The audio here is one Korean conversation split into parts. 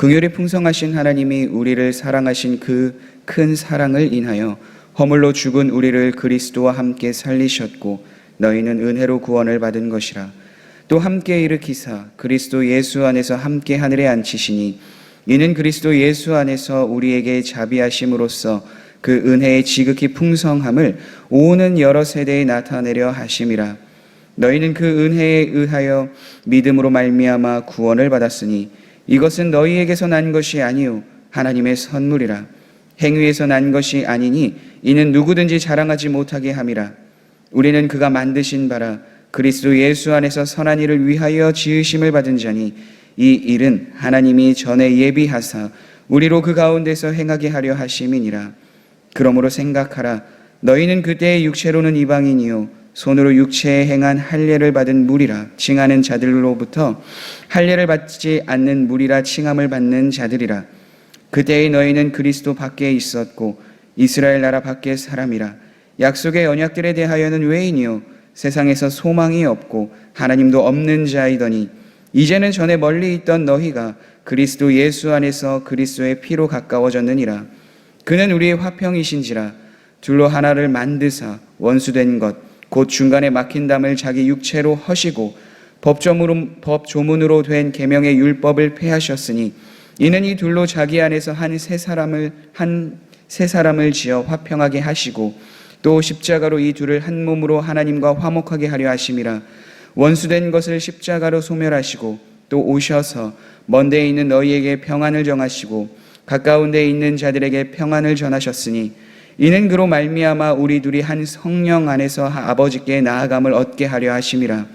긍휼이 풍성하신 하나님이 우리를 사랑하신 그 큰 사랑을 인하여 허물로 죽은 우리를 그리스도와 함께 살리셨고 너희는 은혜로 구원을 받은 것이라. 또 함께 일으키사 그리스도 예수 안에서 함께 하늘에 앉히시니 이는 그리스도 예수 안에서 우리에게 자비하심으로써 그 은혜의 지극히 풍성함을 오는 여러 세대에 나타내려 하심이라. 너희는 그 은혜에 의하여 믿음으로 말미암아 구원을 받았으니 이것은 너희에게서 난 것이 아니요 하나님의 선물이라. 행위에서 난 것이 아니니 이는 누구든지 자랑하지 못하게 함이라. 우리는 그가 만드신 바라 그리스도 예수 안에서 선한 일을 위하여 지으심을 받은 자니 이 일은 하나님이 전에 예비하사 우리로 그 가운데서 행하게 하려 하심이니라. 그러므로 생각하라. 너희는 그때의 육체로는 이방인이요 손으로 육체에 행한 할례를 받은 무리라 칭하는 자들로부터 할례를 받지 않는 무리라 칭함을 받는 자들이라. 그때의 너희는 그리스도 밖에 있었고 이스라엘 나라 밖의 사람이라. 약속의 언약들에 대하여는 외인이요? 세상에서 소망이 없고 하나님도 없는 자이더니 이제는 전에 멀리 있던 너희가 그리스도 예수 안에서 그리스도의 피로 가까워졌느니라. 그는 우리의 화평이신지라. 둘로 하나를 만드사 원수된 것 곧 중간에 막힌 담을 자기 육체로 허시고 법조문으로, 법조문으로 된 계명의 율법을 폐하셨으니 이는 이 둘로 자기 안에서 한 세 사람을 한 세 사람을 지어 화평하게 하시고 또 십자가로 이 둘을 한 몸으로 하나님과 화목하게 하려 하심이라. 원수된 것을 십자가로 소멸하시고 또 오셔서 먼 데에 있는 너희에게 평안을 정하시고 가까운 데에 있는 자들에게 평안을 전하셨으니 이는 그로 말미암아 우리 둘이 한 성령 안에서 아버지께 나아감을 얻게 하려 하심이라.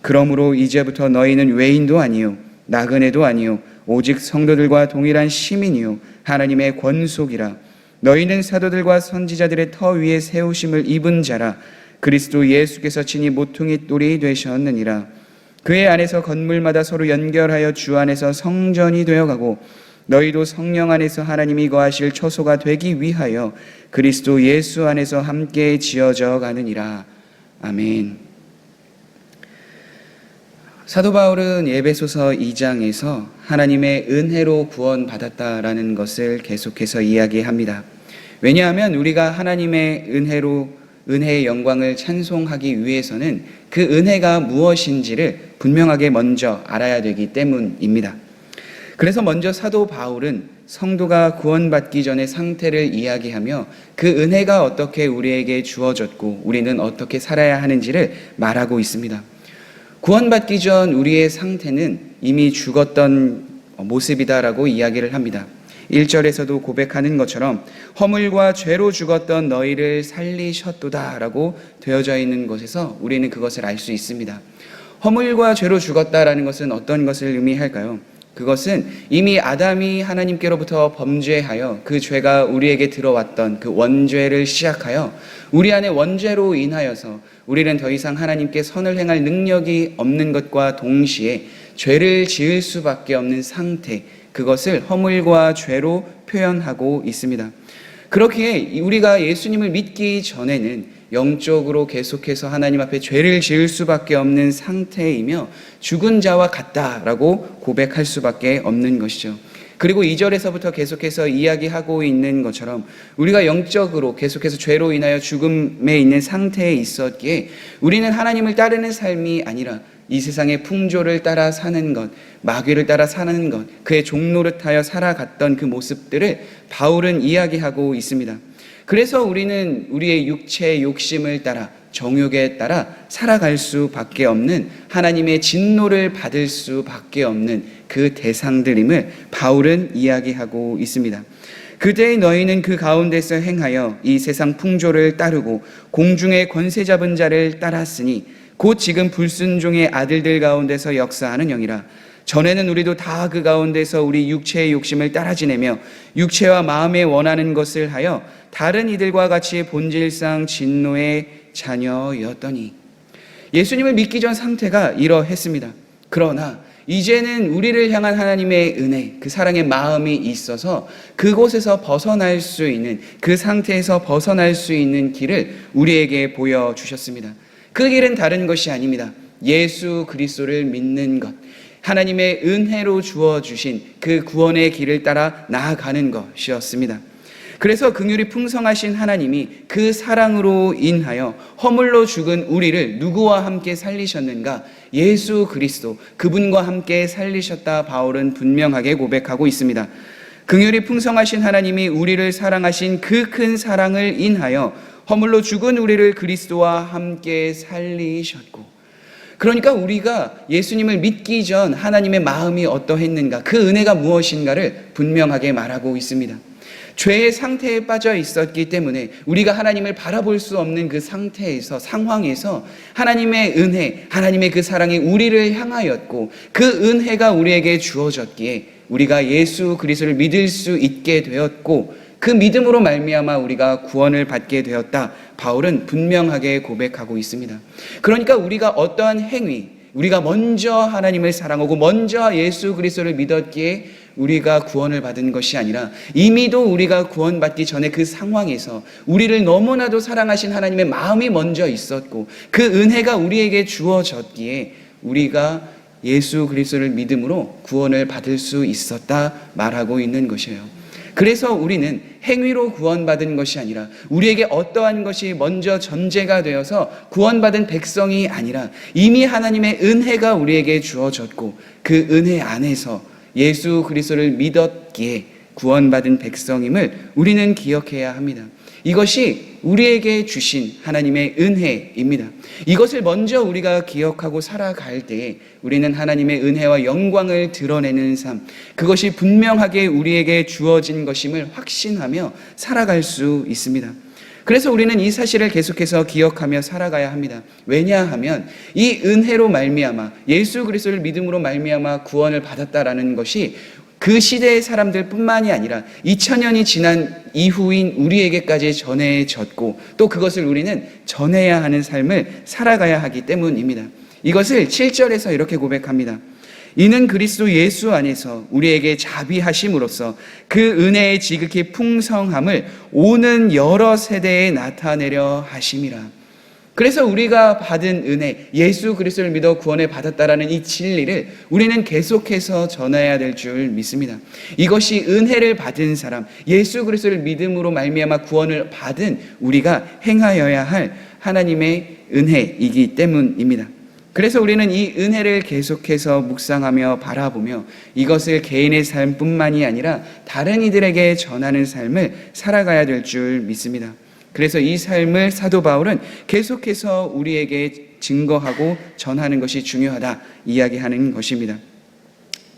그러므로 이제부터 너희는 외인도 아니요 나그네도 아니요 오직 성도들과 동일한 시민이요 하나님의 권속이라. 너희는 사도들과 선지자들의 터 위에 세우심을 입은 자라. 그리스도 예수께서 친히 모퉁이 돌이 되셨느니라. 그의 안에서 건물마다 서로 연결하여 주 안에서 성전이 되어가고 너희도 성령 안에서 하나님이 거하실 처소가 되기 위하여 그리스도 예수 안에서 함께 지어져 가느니라. 아멘. 사도 바울은 예배소서 2장에서 하나님의 은혜로 구원받았다라는 것을 계속해서 이야기합니다. 왜냐하면 우리가 하나님의 은혜로 은혜의 영광을 찬송하기 위해서는 그 은혜가 무엇인지를 분명하게 먼저 알아야 되기 때문입니다. 그래서 먼저 사도 바울은 성도가 구원받기 전의 상태를 이야기하며 그 은혜가 어떻게 우리에게 주어졌고 우리는 어떻게 살아야 하는지를 말하고 있습니다. 구원받기 전 우리의 상태는 이미 죽었던 모습이다라고 이야기를 합니다. 1절에서도 고백하는 것처럼 허물과 죄로 죽었던 너희를 살리셨도다라고 되어져 있는 것에서 우리는 그것을 알 수 있습니다. 허물과 죄로 죽었다라는 것은 어떤 것을 의미할까요? 그것은 이미 아담이 하나님께로부터 범죄하여 그 죄가 우리에게 들어왔던 그 원죄를 시작하여 우리 안에 원죄로 인하여서 우리는 더 이상 하나님께 선을 행할 능력이 없는 것과 동시에 죄를 지을 수밖에 없는 상태, 그것을 허물과 죄로 표현하고 있습니다. 그렇게 우리가 예수님을 믿기 전에는 영적으로 계속해서 하나님 앞에 죄를 지을 수밖에 없는 상태이며 죽은 자와 같다라고 고백할 수밖에 없는 것이죠. 그리고 2절에서부터 계속해서 이야기하고 있는 것처럼 우리가 영적으로 계속해서 죄로 인하여 죽음에 있는 상태에 있었기에 우리는 하나님을 따르는 삶이 아니라 이 세상의 풍조를 따라 사는 것, 마귀를 따라 사는 것, 그의 종노릇하여 살아갔던 그 모습들을 바울은 이야기하고 있습니다. 그래서 우리는 우리의 육체의 욕심을 따라 정욕에 따라 살아갈 수밖에 없는 하나님의 진노를 받을 수밖에 없는 그 대상들임을 바울은 이야기하고 있습니다. 그때의 너희는 그 가운데서 행하여 이 세상 풍조를 따르고 공중의 권세 잡은 자를 따랐으니 곧 지금 불순종의 아들들 가운데서 역사하는 영이라 전에는 우리도 다 그 가운데서 우리 육체의 욕심을 따라 지내며 육체와 마음에 원하는 것을 하여 다른 이들과 같이 본질상 진노의 자녀였더니 예수님을 믿기 전 상태가 이러했습니다. 그러나 이제는 우리를 향한 하나님의 은혜, 그 사랑의 마음이 있어서 그곳에서 벗어날 수 있는 그 상태에서 벗어날 수 있는 길을 우리에게 보여 주셨습니다. 그 길은 다른 것이 아닙니다. 예수 그리스도를 믿는 것. 하나님의 은혜로 주어 주신 그 구원의 길을 따라 나아가는 것이었습니다. 그래서 긍휼이 풍성하신 하나님이 그 사랑으로 인하여 허물로 죽은 우리를 누구와 함께 살리셨는가? 예수 그리스도 그분과 함께 살리셨다 바울은 분명하게 고백하고 있습니다. 긍휼이 풍성하신 하나님이 우리를 사랑하신 그 큰 사랑을 인하여 허물로 죽은 우리를 그리스도와 함께 살리셨고 그러니까 우리가 예수님을 믿기 전 하나님의 마음이 어떠했는가, 그 은혜가 무엇인가를 분명하게 말하고 있습니다. 죄의 상태에 빠져 있었기 때문에 우리가 하나님을 바라볼 수 없는 그 상태에서, 상황에서 하나님의 은혜, 하나님의 그 사랑이 우리를 향하였고 그 은혜가 우리에게 주어졌기에 우리가 예수 그리스도를 믿을 수 있게 되었고 그 믿음으로 말미암아 우리가 구원을 받게 되었다. 바울은 분명하게 고백하고 있습니다. 그러니까 우리가 어떠한 행위, 우리가 먼저 하나님을 사랑하고 먼저 예수 그리스도를 믿었기에 우리가 구원을 받은 것이 아니라 이미도 우리가 구원받기 전에 그 상황에서 우리를 너무나도 사랑하신 하나님의 마음이 먼저 있었고 그 은혜가 우리에게 주어졌기에 우리가 예수 그리스도를 믿음으로 구원을 받을 수 있었다 말하고 있는 것이에요. 그래서 우리는 행위로 구원받은 것이 아니라 우리에게 어떠한 것이 먼저 전제가 되어서 구원받은 백성이 아니라 이미 하나님의 은혜가 우리에게 주어졌고 그 은혜 안에서 예수 그리스도를 믿었기에 구원받은 백성임을 우리는 기억해야 합니다. 이것이 우리에게 주신 하나님의 은혜입니다. 이것을 먼저 우리가 기억하고 살아갈 때에 우리는 하나님의 은혜와 영광을 드러내는 삶, 그것이 분명하게 우리에게 주어진 것임을 확신하며 살아갈 수 있습니다. 그래서 우리는 이 사실을 계속해서 기억하며 살아가야 합니다. 왜냐하면 이 은혜로 말미암아 예수 그리스도를 믿음으로 말미암아 구원을 받았다라는 것이 그 시대의 사람들뿐만이 아니라 2000년이 지난 이후인 우리에게까지 전해졌고 또 그것을 우리는 전해야 하는 삶을 살아가야 하기 때문입니다. 이것을 7절에서 이렇게 고백합니다. 이는 그리스도 예수 안에서 우리에게 자비하심으로써 그 은혜의 지극히 풍성함을 오는 여러 세대에 나타내려 하심이라. 그래서 우리가 받은 은혜, 예수 그리스도를 믿어 구원을 받았다라는 이 진리를 우리는 계속해서 전해야 될 줄 믿습니다. 이것이 은혜를 받은 사람, 예수 그리스도를 믿음으로 말미암아 구원을 받은 우리가 행하여야 할 하나님의 은혜이기 때문입니다. 그래서 우리는 이 은혜를 계속해서 묵상하며 바라보며 이것을 개인의 삶뿐만이 아니라 다른 이들에게 전하는 삶을 살아가야 될 줄 믿습니다. 그래서 이 삶을 사도 바울은 계속해서 우리에게 증거하고 전하는 것이 중요하다 이야기하는 것입니다.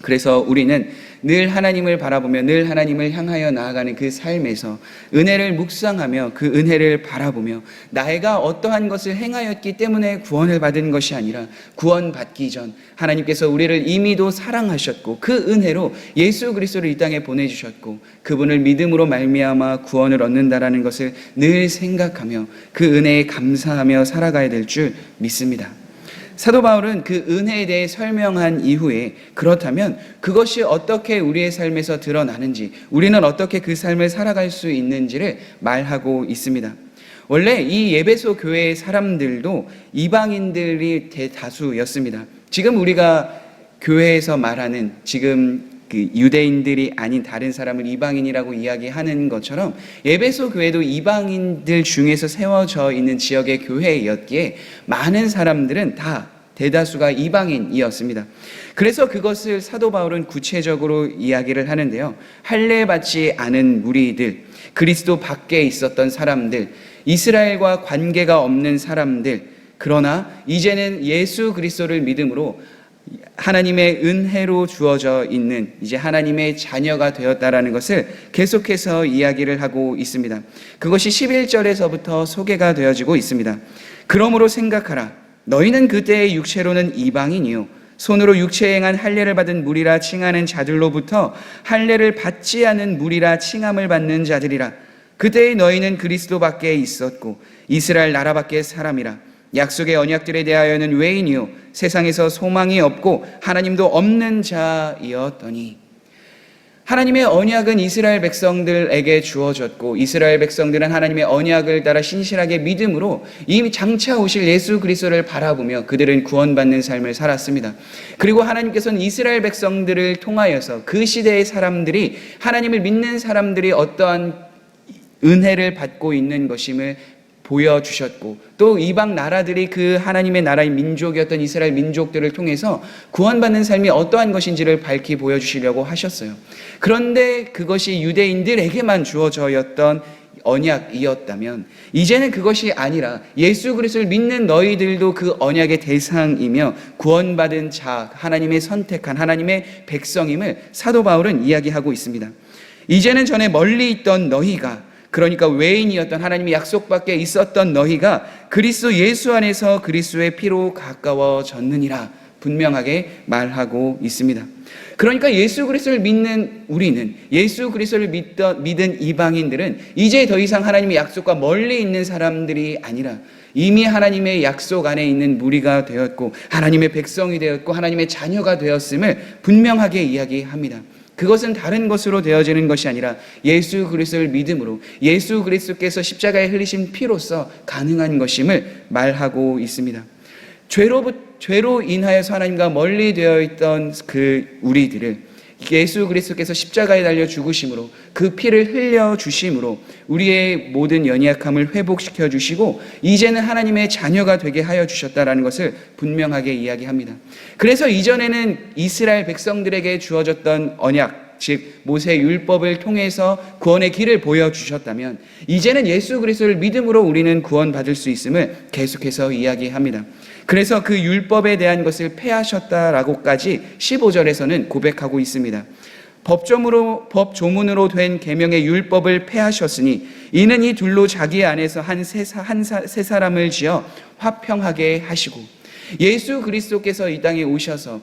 그래서 우리는 늘 하나님을 바라보며 늘 하나님을 향하여 나아가는 그 삶에서 은혜를 묵상하며 그 은혜를 바라보며 나이가 어떠한 것을 행하였기 때문에 구원을 받은 것이 아니라 구원받기 전 하나님께서 우리를 이미도 사랑하셨고 그 은혜로 예수 그리스도를 이 땅에 보내주셨고 그분을 믿음으로 말미암아 구원을 얻는다라는 것을 늘 생각하며 그 은혜에 감사하며 살아가야 될 줄 믿습니다. 사도 바울은 그 은혜에 대해 설명한 이후에 그렇다면 그것이 어떻게 우리의 삶에서 드러나는지 우리는 어떻게 그 삶을 살아갈 수 있는지를 말하고 있습니다. 원래 이 예배소 교회의 사람들도 이방인들이 대다수였습니다. 지금 우리가 교회에서 말하는 지금 그 유대인들이 아닌 다른 사람을 이방인이라고 이야기하는 것처럼 예배소 교회도 이방인들 중에서 세워져 있는 지역의 교회였기에 많은 사람들은 다 대다수가 이방인이었습니다. 그래서 그것을 사도 바울은 구체적으로 이야기를 하는데요. 할례 받지 않은 무리들, 그리스도 밖에 있었던 사람들, 이스라엘과 관계가 없는 사람들, 그러나 이제는 예수 그리스도를 믿음으로 하나님의 은혜로 주어져 있는 이제 하나님의 자녀가 되었다라는 것을 계속해서 이야기를 하고 있습니다. 그것이 11절에서부터 소개가 되어지고 있습니다. 그러므로 생각하라. 너희는 그때의 육체로는 이방인이요. 손으로 육체에 행한 할례를 받은 무리라 칭하는 자들로부터 할례를 받지 않은 무리라 칭함을 받는 자들이라 그때의 너희는 그리스도 밖에 있었고 이스라엘 나라 밖에 사람이라 약속의 언약들에 대하여는 외인이요 세상에서 소망이 없고 하나님도 없는 자이었더니 하나님의 언약은 이스라엘 백성들에게 주어졌고 이스라엘 백성들은 하나님의 언약을 따라 신실하게 믿음으로 이미 장차 오실 예수 그리스도를 바라보며 그들은 구원받는 삶을 살았습니다. 그리고 하나님께서는 이스라엘 백성들을 통하여서 그 시대의 사람들이 하나님을 믿는 사람들이 어떠한 은혜를 받고 있는 것임을 보여주셨고 또 이방 나라들이 그 하나님의 나라의 민족이었던 이스라엘 민족들을 통해서 구원받는 삶이 어떠한 것인지를 밝히 보여주시려고 하셨어요. 그런데 그것이 유대인들에게만 주어져였던 언약이었다면 이제는 그것이 아니라 예수 그리스도를 믿는 너희들도 그 언약의 대상이며 구원받은 자 하나님의 선택한 하나님의 백성임을 사도 바울은 이야기하고 있습니다. 이제는 전에 멀리 있던 너희가 그러니까 외인이었던 하나님의 약속 밖에 있었던 너희가 그리스도 예수 안에서 그리스도의 피로 가까워졌느니라 분명하게 말하고 있습니다. 그러니까 예수 그리스도를 믿는 우리는 예수 그리스도를 믿던, 믿은 이방인들은 이제 더 이상 하나님의 약속과 멀리 있는 사람들이 아니라 이미 하나님의 약속 안에 있는 무리가 되었고 하나님의 백성이 되었고 하나님의 자녀가 되었음을 분명하게 이야기합니다. 그것은 다른 것으로 되어지는 것이 아니라 예수 그리스도를 믿음으로 예수 그리스도께서 십자가에 흘리신 피로써 가능한 것임을 말하고 있습니다. 죄로 죄로 인하여서 하나님과 멀리 되어 있던 그 우리들을 예수 그리스도께서 십자가에 달려 죽으심으로 그 피를 흘려 주심으로 우리의 모든 연약함을 회복시켜 주시고 이제는 하나님의 자녀가 되게 하여 주셨다라는 것을 분명하게 이야기합니다. 그래서 이전에는 이스라엘 백성들에게 주어졌던 언약 즉 모세 율법을 통해서 구원의 길을 보여 주셨다면 이제는 예수 그리스도를 믿음으로 우리는 구원받을 수 있음을 계속해서 이야기합니다. 그래서 그 율법에 대한 것을 폐하셨다라고까지 15절에서는 고백하고 있습니다. 법조문으로 법조문으로 된 계명의 율법을 폐하셨으니 이는 이 둘로 자기 안에서 한세 사람을 지어 화평하게 하시고 예수 그리스도께서 이 땅에 오셔서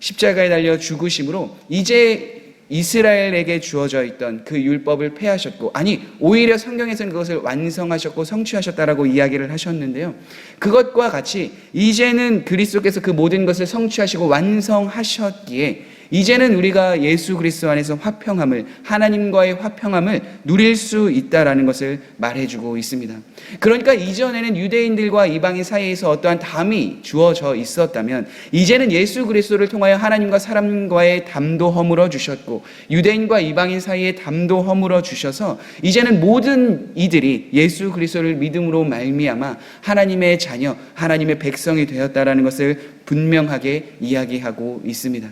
십자가에 달려 죽으심으로 이제 이스라엘에게 주어져 있던 그 율법을 폐하셨고 아니 오히려 성경에서는 그것을 완성하셨고 성취하셨다라고 이야기를 하셨는데요. 그것과 같이 이제는 그리스도께서 그 모든 것을 성취하시고 완성하셨기에 이제는 우리가 예수 그리스도 안에서 화평함을 하나님과의 화평함을 누릴 수 있다라는 것을 말해주고 있습니다. 그러니까 이전에는 유대인들과 이방인 사이에서 어떠한 담이 주어져 있었다면 이제는 예수 그리스도를 통하여 하나님과 사람과의 담도 허물어 주셨고 유대인과 이방인 사이에 담도 허물어 주셔서 이제는 모든 이들이 예수 그리스도를 믿음으로 말미암아 하나님의 자녀, 하나님의 백성이 되었다라는 것을 분명하게 이야기하고 있습니다.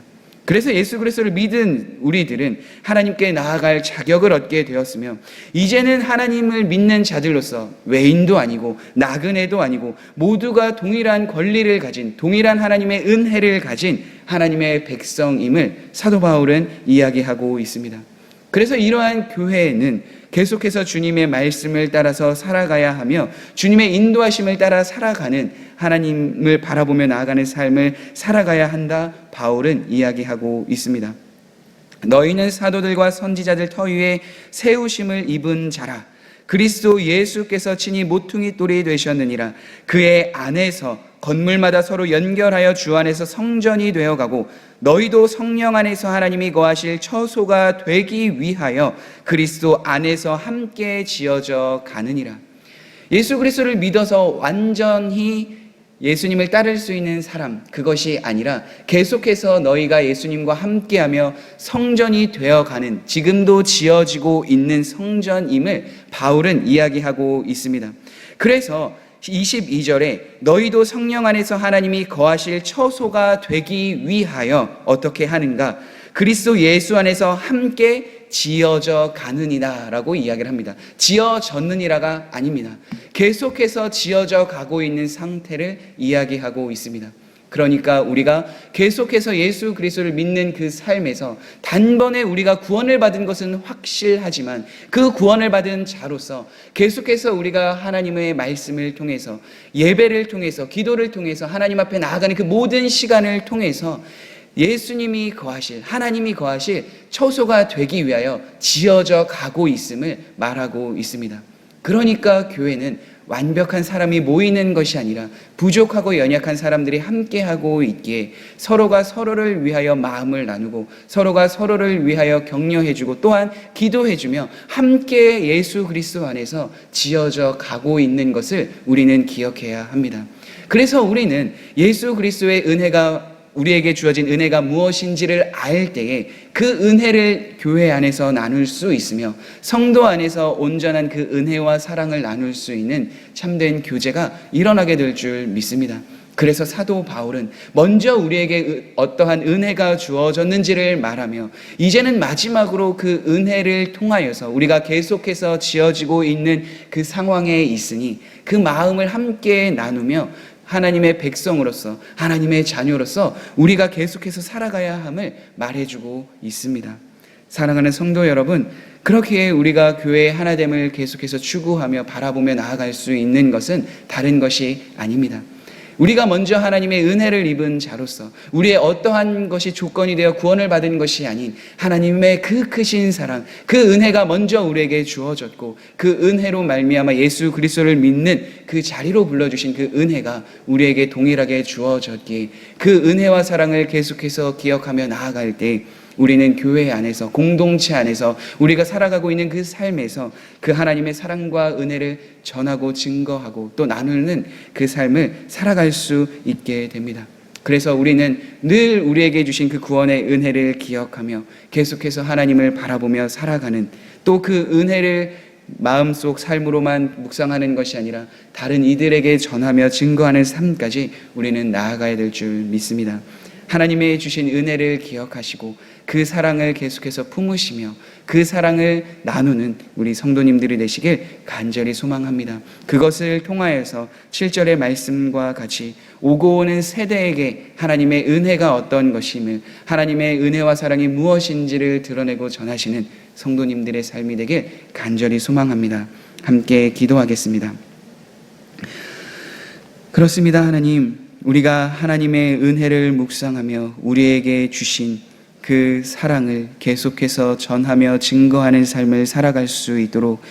그래서 예수 그리스도를 믿은 우리들은 하나님께 나아갈 자격을 얻게 되었으며 이제는 하나님을 믿는 자들로서 외인도 아니고 나그네도 아니고 모두가 동일한 권리를 가진 동일한 하나님의 은혜를 가진 하나님의 백성임을 사도 바울은 이야기하고 있습니다. 그래서 이러한 교회는 계속해서 주님의 말씀을 따라서 살아가야 하며 주님의 인도하심을 따라 살아가는 하나님을 바라보며 나아가는 삶을 살아가야 한다. 바울은 이야기하고 있습니다. 너희는 사도들과 선지자들 터 위에 세우심을 입은 자라. 그리스도 예수께서 친히 모퉁이 돌이 되셨느니라. 그의 안에서 건물마다 서로 연결하여 주 안에서 성전이 되어 가고 너희도 성령 안에서 하나님이 거하실 처소가 되기 위하여 그리스도 안에서 함께 지어져 가느니라. 예수 그리스도를 믿어서 완전히 예수님을 따를 수 있는 사람, 그것이 아니라 계속해서 너희가 예수님과 함께하며 성전이 되어가는, 지금도 지어지고 있는 성전임을 바울은 이야기하고 있습니다. 그래서 22절에 너희도 성령 안에서 하나님이 거하실 처소가 되기 위하여 어떻게 하는가? 그리스도 예수 안에서 함께 지어져 가느니라 라고 이야기를 합니다. 지어졌느니라가 아닙니다. 계속해서 지어져 가고 있는 상태를 이야기하고 있습니다. 그러니까 우리가 계속해서 예수 그리스도를 믿는 그 삶에서 단번에 우리가 구원을 받은 것은 확실하지만 그 구원을 받은 자로서 계속해서 우리가 하나님의 말씀을 통해서 예배를 통해서 기도를 통해서 하나님 앞에 나아가는 그 모든 시간을 통해서 예수님이 거하실 하나님이 거하실 처소가 되기 위하여 지어져 가고 있음을 말하고 있습니다. 그러니까 교회는 완벽한 사람이 모이는 것이 아니라 부족하고 연약한 사람들이 함께하고 있기에 서로가 서로를 위하여 마음을 나누고 서로가 서로를 위하여 격려해주고 또한 기도해주며 함께 예수 그리스도 안에서 지어져 가고 있는 것을 우리는 기억해야 합니다. 그래서 우리는 예수 그리스도의 은혜가 우리에게 주어진 은혜가 무엇인지를 알 때에 그 은혜를 교회 안에서 나눌 수 있으며 성도 안에서 온전한 그 은혜와 사랑을 나눌 수 있는 참된 교제가 일어나게 될 줄 믿습니다. 그래서 사도 바울은 먼저 우리에게 어떠한 은혜가 주어졌는지를 말하며 이제는 마지막으로 그 은혜를 통하여서 우리가 계속해서 지어지고 있는 그 상황에 있으니 그 마음을 함께 나누며 하나님의 백성으로서 하나님의 자녀로서 우리가 계속해서 살아가야 함을 말해주고 있습니다. 사랑하는 성도 여러분, 그렇게 우리가 교회의 하나됨을 계속해서 추구하며 바라보며 나아갈 수 있는 것은 다른 것이 아닙니다. 우리가 먼저 하나님의 은혜를 입은 자로서 우리의 어떠한 것이 조건이 되어 구원을 받은 것이 아닌 하나님의 그 크신 사랑, 그 은혜가 먼저 우리에게 주어졌고 그 은혜로 말미암아 예수 그리스도를 믿는 그 자리로 불러 주신 그 은혜가 우리에게 동일하게 주어졌기에 그 은혜와 사랑을 계속해서 기억하며 나아갈 때 우리는 교회 안에서 공동체 안에서 우리가 살아가고 있는 그 삶에서 그 하나님의 사랑과 은혜를 전하고 증거하고 또 나누는 그 삶을 살아갈 수 있게 됩니다. 그래서 우리는 늘 우리에게 주신 그 구원의 은혜를 기억하며 계속해서 하나님을 바라보며 살아가는 또 그 은혜를 마음속 삶으로만 묵상하는 것이 아니라 다른 이들에게 전하며 증거하는 삶까지 우리는 나아가야 될 줄 믿습니다. 하나님의 주신 은혜를 기억하시고 그 사랑을 계속해서 품으시며 그 사랑을 나누는 우리 성도님들이 되시길 간절히 소망합니다. 그것을 통하여서 7절의 말씀과 같이 오고 오는 세대에게 하나님의 은혜가 어떤 것임을 하나님의 은혜와 사랑이 무엇인지를 드러내고 전하시는 성도님들의 삶이 되길 간절히 소망합니다. 함께 기도하겠습니다. 그렇습니다, 하나님. 우리가 하나님의 은혜를 묵상하며 우리에게 주신 그 사랑을 계속해서 전하며 증거하는 삶을 살아갈 수 있도록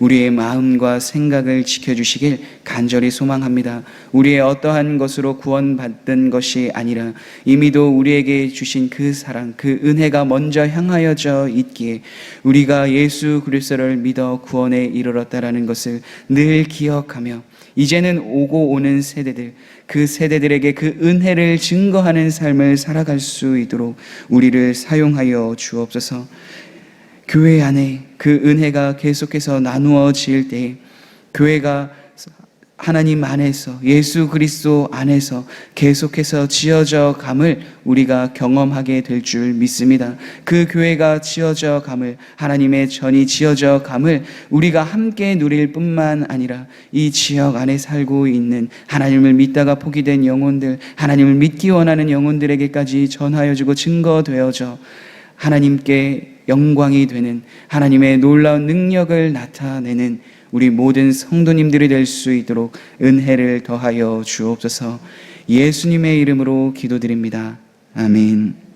우리의 마음과 생각을 지켜주시길 간절히 소망합니다. 우리의 어떠한 것으로 구원받은 것이 아니라 이미도 우리에게 주신 그 사랑, 그 은혜가 먼저 향하여져 있기에 우리가 예수 그리스도를 믿어 구원에 이르렀다라는 것을 늘 기억하며 이제는 오고 오는 세대들, 그 세대들에게 그 은혜를 증거하는 삶을 살아갈 수 있도록 우리를 사용하여 주옵소서. 교회 안에 그 은혜가 계속해서 나누어질 때 교회가 하나님 안에서 예수 그리스도 안에서 계속해서 지어져 감을 우리가 경험하게 될 줄 믿습니다. 그 교회가 지어져 감을 하나님의 전이 지어져 감을 우리가 함께 누릴 뿐만 아니라 이 지역 안에 살고 있는 하나님을 믿다가 포기된 영혼들, 하나님을 믿기 원하는 영혼들에게까지 전하여 주고 증거되어져 하나님께 영광이 되는 하나님의 놀라운 능력을 나타내는 우리 모든 성도님들이 될 수 있도록 은혜를 더하여 주옵소서 예수님의 이름으로 기도드립니다. 아멘.